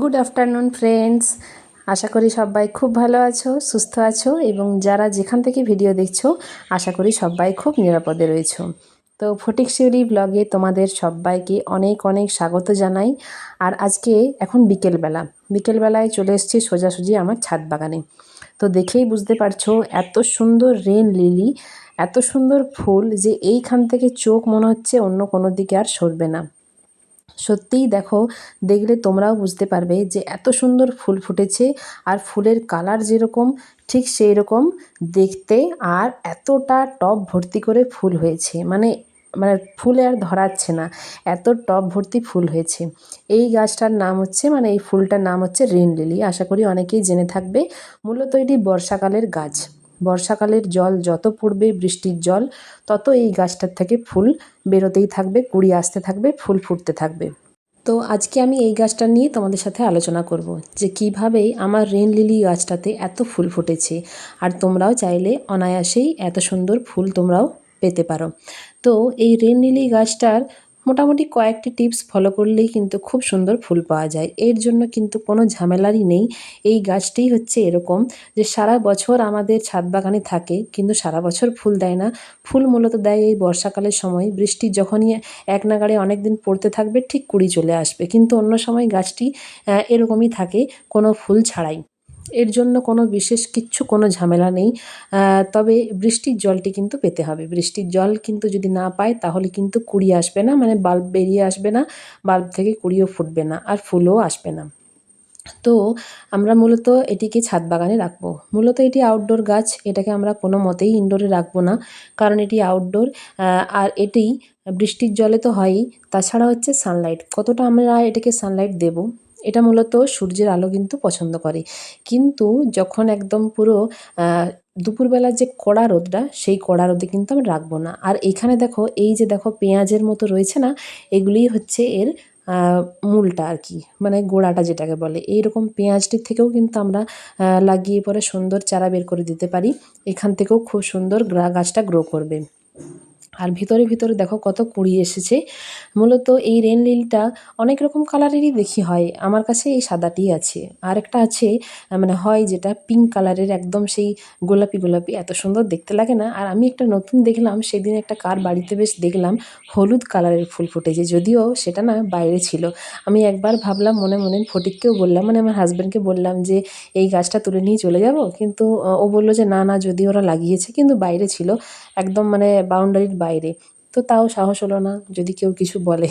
Good afternoon friends আশা করি সবাই খুব ভালো আছো, সুস্থ আছো এবং যারা যেখান থেকে ভিডিও দেখছ, আশা করি সবাই খুব নিরাপদে রয়েছো। তো ফটিক শিউরি ব্লগে তোমাদের সবাইকে অনেক অনেক স্বাগত জানাই। আর আজকে এখন বিকেলবেলা। বিকেলবেলায় চলে এসেছি সোজাসুজি আমার ছাদ বাগানে। তো দেখেই বুঝতে পারছ, এত সুন্দর রেন লিলি এত সুন্দর ফুল যে এইখান থেকে চোখ মনে হচ্ছে অন্য কোনো দিকে আর সরবে না। সত্যিই দেখো, দেখলে তোমরাও বুঝতে পারবে যে এত সুন্দর ফুল ফুটেছে আর ফুলের কালার যেরকম, ঠিক সেই রকম দেখতে আর এতটা টব ভর্তি করে ফুল হয়েছে। মানে মানে ফুলে আর ধরাচ্ছে না, এত টব ভর্তি ফুল হয়েছে। এই গাছটার নাম হচ্ছে মানে এই ফুলটার নাম হচ্ছে রেন লিলি আশা করি অনেকেই জেনে থাকবে। মূলত এটি বর্ষাকালের গাছ। বর্ষাকালের জল যত পড়বে বৃষ্টির জল, তত এই গাছটার থেকে ফুল বেরোতেই থাকবে, কুড়ি আসতে থাকবে, ফুল ফুটতে থাকবে। তো আজকে আমি এই গাছটা নিয়ে তোমাদের সাথে আলোচনা করব যে কীভাবে আমার রেন লিলি গাছটাতে এত ফুল ফুটেছে। আর তোমরাও চাইলে অনায়াসেই এত সুন্দর ফুল তোমরাও পেতে পারো। তো এই রেন লিলি গাছটার মোটামুটি কয়েকটি টিপস ফলো করলেই কিন্তু খুব সুন্দর ফুল পাওয়া যায়। এর জন্য কিন্তু কোনো ঝামেলারই নেই। এই গাছটিই হচ্ছে এরকম যে সারা বছর আমাদের ছাদ বাগানে থাকে কিন্তু সারা বছর ফুল দেয় না। ফুল মূলত দেয় এই বর্ষাকালের সময়। বৃষ্টি যখনই এক নাগাড়ে অনেক দিন পড়তে থাকবে ঠিক কুড়ি চলে আসবে। কিন্তু অন্য সময় গাছটি এরকমই থাকে, কোনো ফুল ছাড়াই। এর জন্য কোনো বিশেষ কিচ্ছু, কোনো ঝামেলা নেই। তবে বৃষ্টির জলটি কিন্তু পেতে হবে। বৃষ্টির জল কিন্তু যদি না পায়, তাহলে কিন্তু কুড়ি আসবে না। মানে বাল্ব বেরিয়ে আসবে না, বাল্ব থেকে কুড়িও ফুটবে না আর ফুলও আসবে না। তো আমরা মূলত এটিকে ছাদ বাগানে রাখব। মূলত এটি আউটডোর গাছ, এটাকে আমরা কোনো মতেই ইনডোরে রাখব না। কারণ এটি আউটডোর আর এটি বৃষ্টির জলে তো হয়ই। তাছাড়া হচ্ছে সানলাইট কতটা আমরা এটাকে সানলাইট দেব? এটা মূলত সূর্যের আলো কিন্তু পছন্দ করে। কিন্তু যখন একদম পুরো দুপুরবেলার যে কড়া রোদটা, সেই কড়া রোদে কিন্তু আমরা রাখব না। আর এখানে দেখো, এই যে দেখো পেঁয়াজের মতো রয়েছে না এগুলিই হচ্ছে এর মূলটা আর কি মানে গোড়াটা যেটাকে বলে। এই রকম পেঁয়াজটির থেকেও কিন্তু আমরা লাগিয়ে পরে সুন্দর চারা বের করে দিতে পারি। এখান থেকেও খুব সুন্দর গাছটা গ্রো করবে। আর ভিতরে ভিতরে দেখো কত কুড়ি এসেছে। মূলত এই রেন লিলটা অনেক রকম কালারেরই দেখি হয়। আমার কাছে এই সাদাটি আছে। আর একটা আছে মানে হয় যেটা পিঙ্ক কালারের একদম সেই গোলাপি গোলাপি। এত সুন্দর দেখতে লাগে না। আর আমি একটা নতুন দেখলাম, সেদিন একটা কার বাড়িতে বেশ দেখলাম, হলুদ কালারের ফুল ফুটেছে। যদিও সেটা না বাইরে ছিল। আমি একবার ভাবলাম, মনে মনে ফটিককেও বললাম মানে আমার হাজব্যান্ডকে বললাম যে, এই গাছটা তুলে নিয়ে চলে যাব? কিন্তু ও বলল যে, না না, যদি ওরা লাগিয়েছে, কিন্তু বাইরে ছিল। একদম মানে বাউন্ডারির বাইরে। তো তাও সাহস হলো না, যদি কেউ কিছু বলে।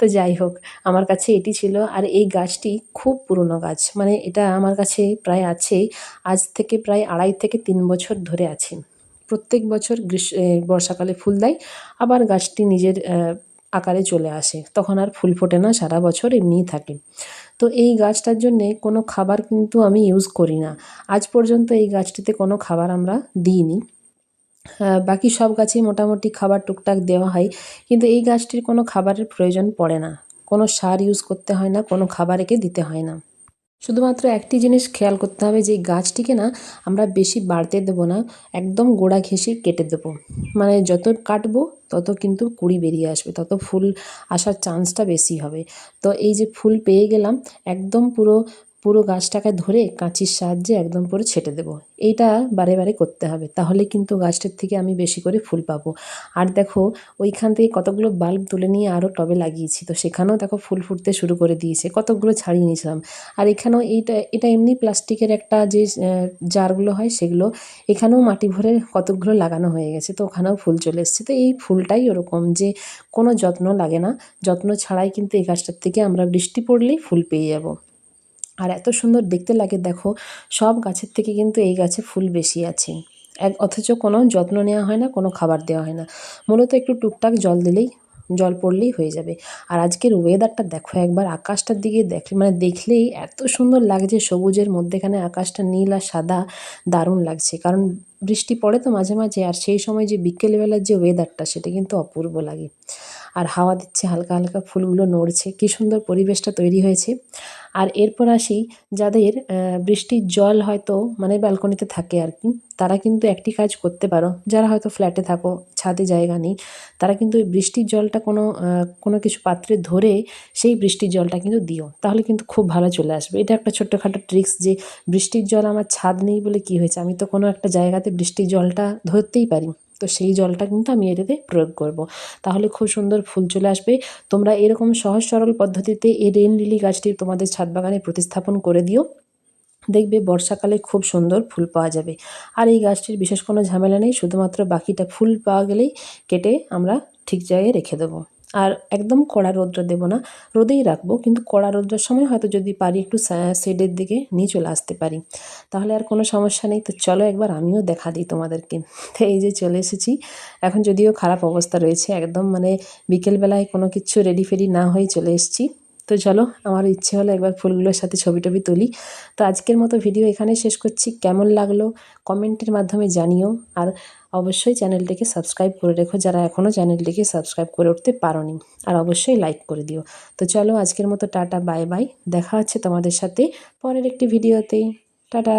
তো যাই হোক, আমার কাছে এটি ছিল। আর এই গাছটি খুব পুরনো গাছ। মানে এটা আমার কাছে প্রায় আছেই। আজ থেকে প্রায় আড়াই থেকে তিন বছর ধরে আছে। প্রত্যেক বছর গ্রীষ্ম বর্ষাকালে ফুল দেয়। আবার গাছটি নিজের আকারে চলে আসে। তখন আর ফুল ফোটে না, সারা বছর এমনিই থাকে। তো এই গাছটার জন্যে কোনো খাবার কিন্তু আমি ইউজ করি না। আজ পর্যন্ত এই গাছটিতে কোনো খাবার আমরা দিইনি। বাকি সব গাছেই মোটামুটি খাবার টুকটাক দেওয়া হয়, কিন্তু এই গাছটির কোনো খাবারের প্রয়োজন পড়ে না। কোনো সার ইউজ করতে হয় না, কোনো খাবার একে দিতে হয় না। শুধুমাত্র একটি জিনিস খেয়াল করতে হবে যে গাছটিকে না আমরা বেশি বাড়তে দেবো না, একদম গোড়া ঘেঁষে কেটে দেবো। মানে যত কাটবো, তত কিন্তু কুড়ি বেরিয়ে আসবে, তত ফুল আসার চান্সটা বেশি হবে। তো এই যে ফুল পেয়ে গেলাম, একদম পুরো পুরো গাছটাকে ধরে কাঁচির সাহায্যে একদম পুরো ছেটে দেবো। এইটা বারে বারে করতে হবে। তাহলে কিন্তু গাছটার থেকে আমি বেশি করে ফুল পাবো। আর দেখো, ওইখান থেকে কতগুলো বাল্ব তুলে নিয়ে আরও টবে লাগিয়েছি। তো সেখানেও দেখো ফুল ফুটতে শুরু করে দিয়েছে। কতগুলো ছাড়িয়ে নিয়েছিলাম। আর এখানেও এইটা, এটা এমনি প্লাস্টিকের একটা যে জারগুলো হয় সেগুলো, এখানেও মাটি ভরে কতগুলো লাগানো হয়ে গেছে। তো ওখানেও ফুল চলে এসছে। তো এই ফুলটাই ওরকম যে, কোনো যত্ন লাগে না। যত্ন ছাড়াই কিন্তু এই গাছটার থেকে আমরা বৃষ্টি পড়লেই ফুল পেয়ে যাব। আর এত সুন্দর দেখতে লাগে, দেখো, সব গাছের থেকে কিন্তু এই গাছে ফুল বেশি আছে। এক, অথচ কোনো যত্ন নেওয়া হয় না, কোনো খাবার দেওয়া হয় না। মূলত একটু টুকটাক জল দিলেই, জল পড়লেই হয়ে যাবে। আর আজকের ওয়েদারটা দেখো, একবার আকাশটার দিকে দেখলে মানে দেখলেই এত সুন্দর লাগছে সবুজের মধ্যেখানে আকাশটা নীল আর সাদা, দারুণ লাগছে। কারণ বৃষ্টি পড়ে তো মাঝে মাঝে, আর সেই সময় যে বিকেলবেলার যে ওয়েদারটা সেটা কিন্তু অপূর্ব লাগে। আর হাওয়া দিচ্ছে, হালকা হালকা ফুলগুলো নড়ছে। কী সুন্দর পরিবেশটা তৈরি হয়েছে। আর এরপর আসি, যাদের বৃষ্টির জল হয়তো মানে ব্যালকনিতে থাকে আর কি, তারা কিন্তু একটি কাজ করতে পারো। যারা হয়তো ফ্ল্যাটে থাকো, ছাদে জায়গা নেই, তারা কিন্তু ওই বৃষ্টির জলটা কোনো কোনো কিছু পাত্রে ধরে সেই বৃষ্টির জলটা কিন্তু দিও। তাহলে কিন্তু খুব ভালো চলে আসবে। এটা একটা ছোট্টখাটো ট্রিক্স যে বৃষ্টির জল আমার ছাদ নেই বলে কি হয়েছে? আমি তো কোনো একটা জায়গাতে বৃষ্টির জলটা ধরতেই পারি। তো সেই জলটা কিন্তু আমি এটাতে প্রয়োগ করব। তাহলে খুব সুন্দর ফুল চলে আসবে। তোমরা এরকম সহজ সরল পদ্ধতিতে এই রেন লিলি গাছটি তোমাদের ছাদ বাগানে প্রতিস্থাপন করে দিও। দেখবে বর্ষাকালে খুব সুন্দর ফুল পাওয়া যাবে। আর এই গাছটির বিশেষ কোনো ঝামেলা নেই, শুধুমাত্র বাকিটা ফুল পাওয়া গেলেই কেটে আমরা ঠিক জায়গায় রেখে দেবো। আর একদম কড়া রোদ্র দেবো না। রোদেই রাখব, কিন্তু কড়া রৌদ্রের সময় হয়তো যদি পারি একটু শেডের দিকে নিয়ে চলে আসতে পারি। তাহলে আর কোনো সমস্যা নেই। তো চলো একবার আমিও দেখা দিই তোমাদেরকে। তো এই যে চলে এসেছি। এখন যদিও খারাপ অবস্থা রয়েছে, একদম মানে বিকেলবেলায় কোনো কিছু রেডি ফেডি না হয়ে চলে এসেছি। তো চলো আমার ইচ্ছে হলো একবার ফুলগুলোর সাথে ছবি টবি তুলি। তো আজকের মতো ভিডিও এখানে শেষ করছি। কেমন লাগল? কমেন্টের মাধ্যমে জানিও। আর অবশ্যই চ্যানেলটিকে সাবস্ক্রাইব করে রেখো যারা এখনও চ্যানেলটিকে সাবস্ক্রাইব করে উঠতে পারোনি। আর অবশ্যই লাইক করে দিও। তো চলো আজকের মতো টাটা, বাই বাই। দেখা হচ্ছে তোমাদের সাথে পরের একটি ভিডিওতে। টাটা!